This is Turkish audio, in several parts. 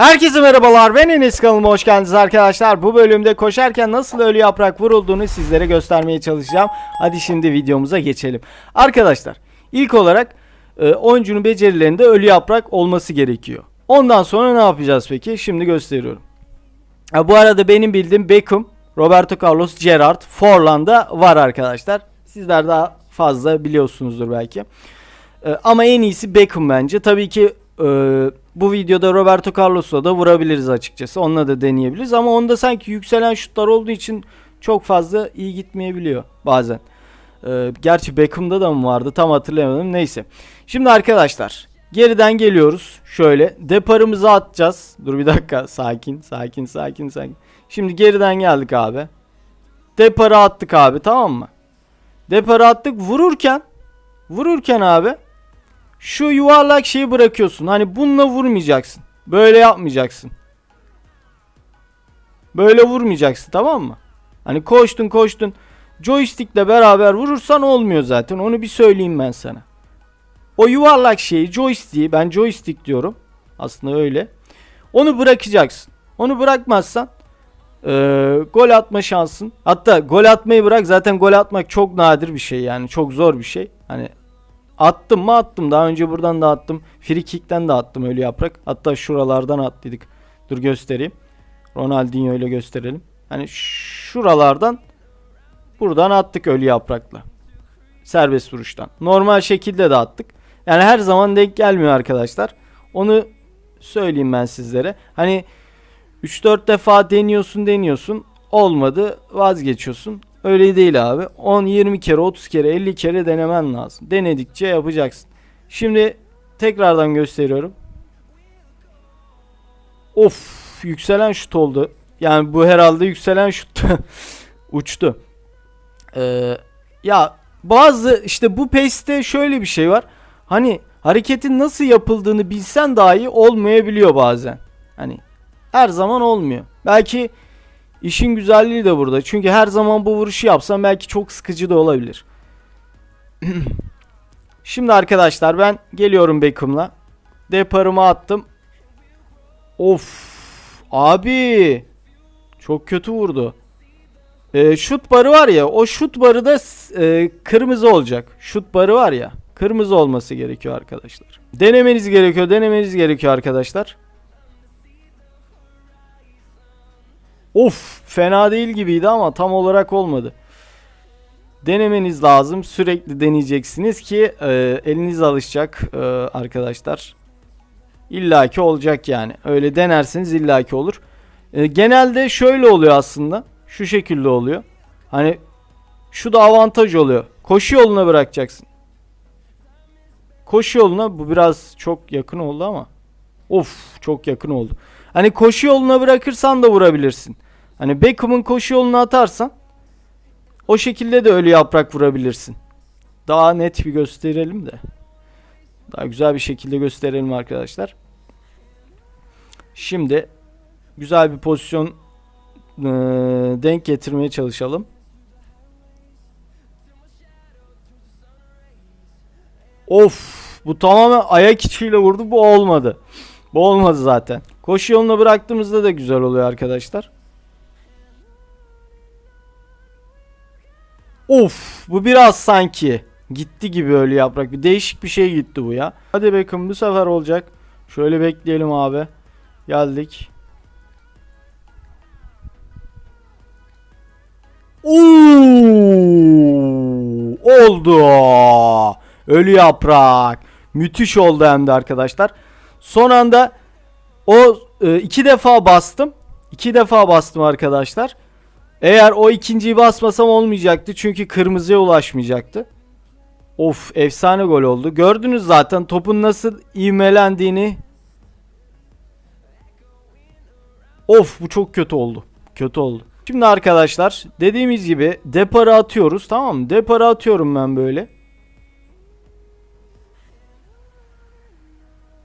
Herkese merhabalar ben Enes kanalıma hoş geldiniz arkadaşlar. Bu bölümde koşarken nasıl ölü yaprak vurulduğunu sizlere göstermeye çalışacağım. Hadi şimdi videomuza geçelim. Arkadaşlar ilk olarak e, oyuncunun becerilerinde ölü yaprak olması gerekiyor. Ondan sonra ne yapacağız peki? Şimdi gösteriyorum. Ha, bu arada benim bildiğim Beckham, Roberto Carlos, Gerrard, Forlan'da var arkadaşlar. Sizler daha fazla biliyorsunuzdur belki. E, ama en iyisi Beckham bence. Tabii ki e, bu videoda Roberto Carlos'la da vurabiliriz açıkçası. Onunla da deneyebiliriz ama onda sanki yükselen şutlar olduğu için çok fazla iyi gitmeyebiliyor bazen. E, gerçi Beckham'da da mı vardı tam hatırlayamadım. Neyse. Şimdi arkadaşlar geriden geliyoruz. Şöyle deparımızı atacağız. Dur bir dakika sakin sakin sakin sakin. Şimdi geriden geldik abi. Deparı attık abi tamam mı? Deparı attık vururken vururken abi şu yuvarlak şeyi bırakıyorsun. Hani bununla vurmayacaksın. Böyle yapmayacaksın. Böyle vurmayacaksın tamam mı? Hani koştun koştun. Joystick'le beraber vurursan olmuyor zaten. Onu bir söyleyeyim ben sana. O yuvarlak şeyi joystick'i ben joystick diyorum. Aslında öyle. Onu bırakacaksın. Onu bırakmazsan eee, gol atma şansın. Hatta gol atmayı bırak. Zaten gol atmak çok nadir bir şey yani. Çok zor bir şey. Hani Attım mı attım. Daha önce buradan da attım. Free kick'ten de attım öyle yaprak. Hatta şuralardan attıydık. Dur göstereyim. Ronaldinho ile gösterelim. Hani şuralardan buradan attık ölü yaprakla. Serbest vuruştan. Normal şekilde de attık. Yani her zaman denk gelmiyor arkadaşlar. Onu söyleyeyim ben sizlere. Hani 3-4 defa deniyorsun deniyorsun. Olmadı vazgeçiyorsun. Öyle değil abi. 10, 20 kere, 30 kere, 50 kere denemen lazım. Denedikçe yapacaksın. Şimdi tekrardan gösteriyorum. Of yükselen şut oldu. Yani bu herhalde yükselen şut uçtu. Ee, ya bazı işte bu PES'te şöyle bir şey var. Hani hareketin nasıl yapıldığını bilsen dahi olmayabiliyor bazen. Hani her zaman olmuyor. Belki İşin güzelliği de burada. Çünkü her zaman bu vuruşu yapsam belki çok sıkıcı da olabilir. Şimdi arkadaşlar ben geliyorum Beckham'la. Deparımı attım. Of. Abi. Çok kötü vurdu. Ee, şut barı var ya o şut barı da e, kırmızı olacak. Şut barı var ya kırmızı olması gerekiyor arkadaşlar. Denemeniz gerekiyor denemeniz gerekiyor arkadaşlar. Of fena değil gibiydi ama tam olarak olmadı. Denemeniz lazım. Sürekli deneyeceksiniz ki e, eliniz alışacak e, arkadaşlar. İllaki olacak yani. Öyle denerseniz illaki olur. E, genelde şöyle oluyor aslında. Şu şekilde oluyor. Hani şu da avantaj oluyor. Koşu yoluna bırakacaksın. Koşu yoluna bu biraz çok yakın oldu ama. Of çok yakın oldu. Hani koşu yoluna bırakırsan da vurabilirsin. Hani Beckham'ın koşu yoluna atarsan o şekilde de ölü yaprak vurabilirsin. Daha net bir gösterelim de. Daha güzel bir şekilde gösterelim arkadaşlar. Şimdi güzel bir pozisyon eee, denk getirmeye çalışalım. Of bu tamamen ayak içiyle vurdu bu olmadı. Bu olmadı zaten. Koşu yoluna bıraktığımızda da güzel oluyor arkadaşlar. Of bu biraz sanki gitti gibi öyle yaprak. Bir değişik bir şey gitti bu ya. Hadi bakın bu sefer olacak. Şöyle bekleyelim abi. Geldik. Oo, oldu. Ölü yaprak. Müthiş oldu hem de arkadaşlar. Son anda o e, iki defa bastım. İki defa bastım arkadaşlar. Eğer o ikinciyi basmasam olmayacaktı. Çünkü kırmızıya ulaşmayacaktı. Of efsane gol oldu. Gördünüz zaten topun nasıl ivmelendiğini. Of bu çok kötü oldu. Kötü oldu. Şimdi arkadaşlar dediğimiz gibi deparı atıyoruz tamam mı? Deparı atıyorum ben böyle.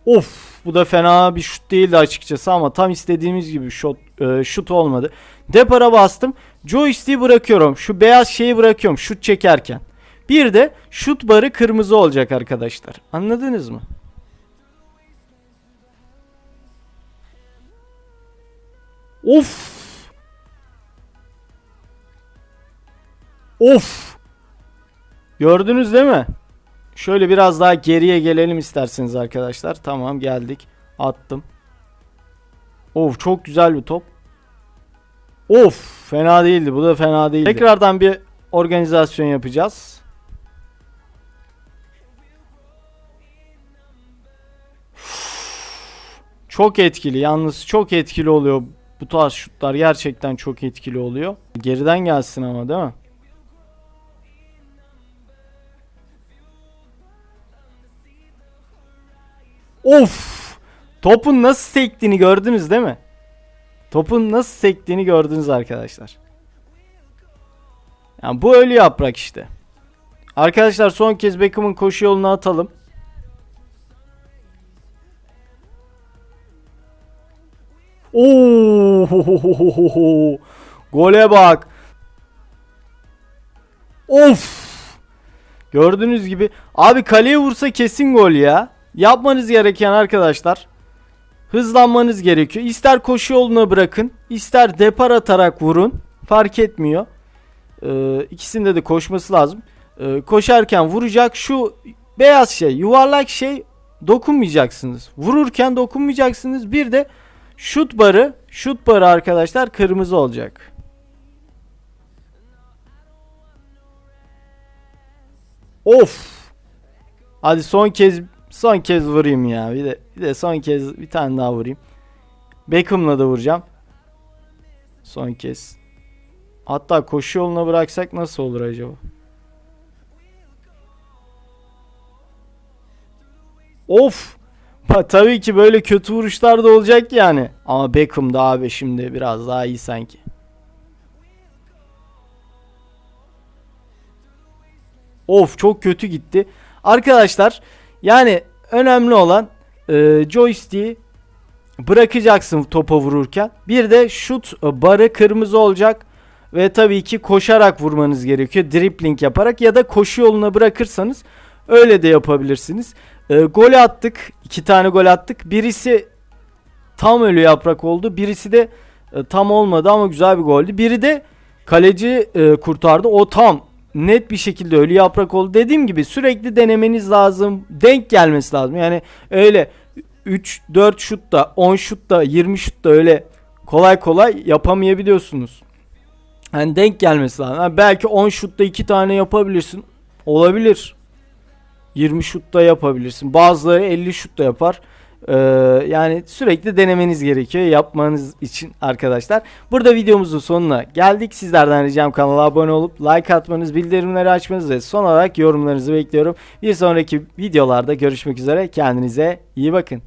Of bu da fena bir şut değildi açıkçası ama tam istediğimiz gibi şut, e, şut olmadı. Depara bastım. Joystick'i bırakıyorum. Şu beyaz şeyi bırakıyorum şut çekerken. Bir de şut barı kırmızı olacak arkadaşlar. Anladınız mı? Of. Of. Gördünüz değil mi? Şöyle biraz daha geriye gelelim isterseniz arkadaşlar. Tamam geldik. Attım. Of çok güzel bir top. Of fena değildi. Bu da fena değildi. Tekrardan bir organizasyon yapacağız. Çok etkili. Yalnız çok etkili oluyor. Bu tarz şutlar gerçekten çok etkili oluyor. Geriden gelsin ama değil mi? Of! Topun nasıl sektiğini gördünüz değil mi? Topun nasıl sektiğini gördünüz arkadaşlar. Yani bu ölü yaprak işte. Arkadaşlar son kez Beckham'ın koşu yoluna atalım. Oo! Gole bak. Of! Gördüğünüz gibi abi kaleye vursa kesin gol ya. Yapmanız gereken arkadaşlar hızlanmanız gerekiyor. İster koşu yoluna bırakın, ister depar atarak vurun. Fark etmiyor. Ee, ikisinde de koşması lazım. Ee, koşarken vuracak şu beyaz şey, yuvarlak şey dokunmayacaksınız. Vururken dokunmayacaksınız. Bir de şut barı, şut barı arkadaşlar kırmızı olacak. Of. Hadi son kez son kez vurayım ya. Bir de bir de son kez bir tane daha vurayım. Beckham'la da vuracağım. Son kez. Hatta koşu yoluna bıraksak nasıl olur acaba? Of. Ha, tabii ki böyle kötü vuruşlar da olacak yani. Ama Beckham da abi şimdi biraz daha iyi sanki. Of çok kötü gitti. Arkadaşlar yani önemli olan e, joystick'i bırakacaksın topa vururken. Bir de şut e, barı kırmızı olacak. Ve tabii ki koşarak vurmanız gerekiyor. Dribbling yaparak ya da koşu yoluna bırakırsanız öyle de yapabilirsiniz. E, gol attık. iki tane gol attık. Birisi tam ölü yaprak oldu. Birisi de e, tam olmadı ama güzel bir goldü. Biri de kaleci e, kurtardı. O tam net bir şekilde ölü yaprak oldu. Dediğim gibi sürekli denemeniz lazım. Denk gelmesi lazım. Yani öyle 3 4 şut da 10 şut da 20 şut da öyle kolay kolay yapamayabiliyorsunuz. Hani denk gelmesi lazım. Yani belki 10 şutta 2 tane yapabilirsin. Olabilir. 20 şutta yapabilirsin. Bazıları 50 şutta yapar. Ee, yani sürekli denemeniz gerekiyor yapmanız için arkadaşlar. Burada videomuzun sonuna geldik. Sizlerden ricam kanala abone olup like atmanız, bildirimleri açmanız ve son olarak yorumlarınızı bekliyorum. Bir sonraki videolarda görüşmek üzere. Kendinize iyi bakın.